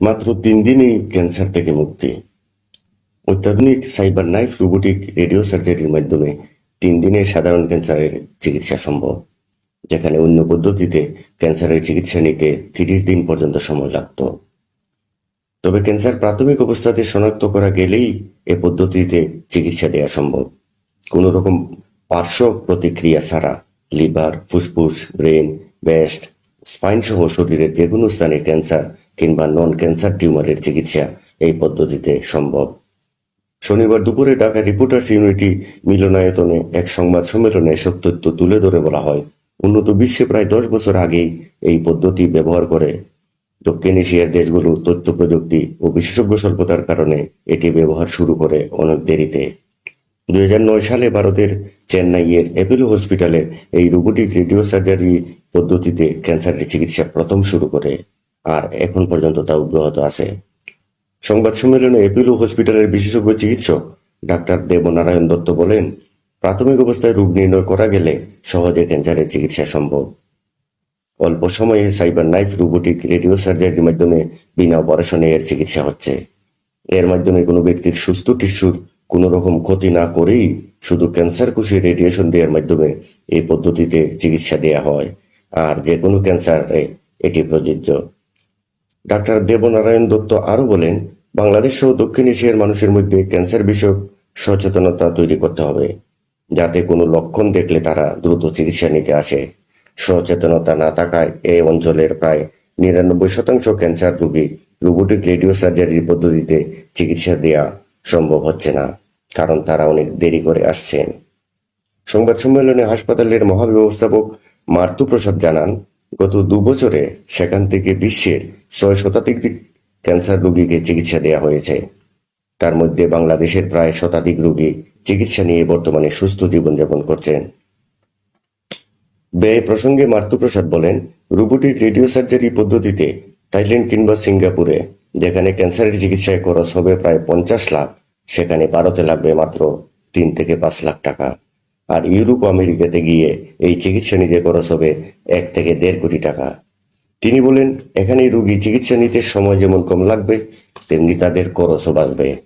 মাত্র তিন দিনেই ক্যান্সার থেকে মুক্তি। অত্যাধুনিক সাইবার নাইফ রোবোটিক রেডিও সার্জারির মাধ্যমে তিন দিনে সাধারণ ক্যান্সারের চিকিৎসা সম্ভব, যেখানে অন্য পদ্ধতিতে ক্যান্সারের চিকিৎসা নিতে তিরিশ দিন পর্যন্ত সময় লাগত। তবে ক্যান্সার প্রাথমিক অবস্থাতে শনাক্ত করা গেলেই এ পদ্ধতিতে চিকিৎসা দেওয়া সম্ভব। কোনো রকম পার্শ্ব প্রতিক্রিয়া ছাড়া লিভার, ফুসফুস, ব্রেন ব্রেস্ট স্পাইন সহ শরীরের যে কোনো স্থানে ক্যান্সার কিংবা নন ক্যান্সার টিউমারের চিকিৎসা এই পদ্ধতিতে সম্ভব। শনিবার দুপুরে ঢাকা রিপোর্টার্স ইউনিটি মিলনায়তনে এক সংবাদ সম্মেলনে এসব তথ্য তুলে ধরে বলা হয়, উন্নত বিশ্বে প্রায় দশ বছর আগেই এই পদ্ধতি ব্যবহার করে। দক্ষিণ এশিয়ার দেশগুলোর তথ্য প্রযুক্তি ও বিশেষজ্ঞ স্বল্পতার কারণে এটি ব্যবহার শুরু করে অনেক দেরিতে। দু হাজার নয় সালে ভারতের চেন্নাইয়ের অ্যাপেলো হসপিটালে এই রোবোটিক রেডিও সার্জারি পদ্ধতিতে ক্যান্সারের চিকিৎসা প্রথম শুরু করে। আর এখন পর্যন্ত তা অব্যাহত আছে। সংবাদ সম্মেলনে এপিলো হসপিটালের বিশেষজ্ঞ চিকিৎসক ডাক্তার দেবনারায়ণ দত্ত বলেন, প্রাথমিক অবস্থায় রোগ নির্ণয় করা গেলে সহজে ক্যান্সারের চিকিৎসা সম্ভব। অল্প সময়ে সাইবার নাইফ রোবোটিক রেডিও সার্জারির মাধ্যমে বিনা অপারেশনে এর চিকিৎসা হচ্ছে। এর মাধ্যমে কোনো ব্যক্তির সুস্থ টিস্যুর কোনো রকম ক্ষতি না করেই শুধু ক্যান্সার কোষে রেডিয়েশন দেওয়ার মাধ্যমে এই পদ্ধতিতে চিকিৎসা দেওয়া হয়। আর যে কোনো ক্যান্সারে এটি প্রযোজ্য। ডাক্তার দেবনারায়ণ দত্ত আরও বলেন, বাংলাদেশ সহ দক্ষিণ এশিয়ার মানুষের মধ্যে ক্যান্সার বিষয়ক সচেতনতা তৈরি করতে হবে, যাতে কোনো লক্ষণ দেখলে তারা দ্রুত চিকিৎসা নিতে আসে। সচেতনতা না থাকায় এই অঞ্চলের প্রায় নিরানব্বই শতাংশ ক্যান্সার রোগী রোবোটিক রেডিও সার্জারির পদ্ধতিতে চিকিৎসা দেওয়া সম্ভব হচ্ছে না, কারণ তারা অনেক দেরি করে আসছেন। সংবাদ সম্মেলনে হাসপাতালের মহাব্যবস্থাপক মার্তু প্রসাদ জানান গত দু বছরে সেখান থেকে বিশ্বের ছয় শতাধিক ক্যান্সার রোগীকে চিকিৎসা দেওয়া হয়েছে। তার মধ্যে বাংলাদেশের প্রায় শতাধিক রোগী চিকিৎসা নিয়ে বর্তমানে সুস্থ জীবনযাপন করছেন। ব্যয় প্রসঙ্গে মার্তু প্রসাদ বলেন, রোবোটিক রেডিও সার্জারি পদ্ধতিতে থাইল্যান্ড কিংবা সিঙ্গাপুরে, যেখানে ক্যান্সারের চিকিৎসায় খরচ হবে প্রায় পঞ্চাশ লাখ, সেখানে ভারতে লাগবে মাত্র তিন থেকে পাঁচ লাখ টাকা। আর ইউরোপ আমেরিকাতে গিয়ে এই চিকিৎসা নিতে খরচ হবে এক থেকে দেড় কোটি টাকা। তিনি বলেন এখানে রোগী চিকিৎসা নিতে সময় যেমন কম লাগবে, তেমনি তাদের খরচও বাঁচবে।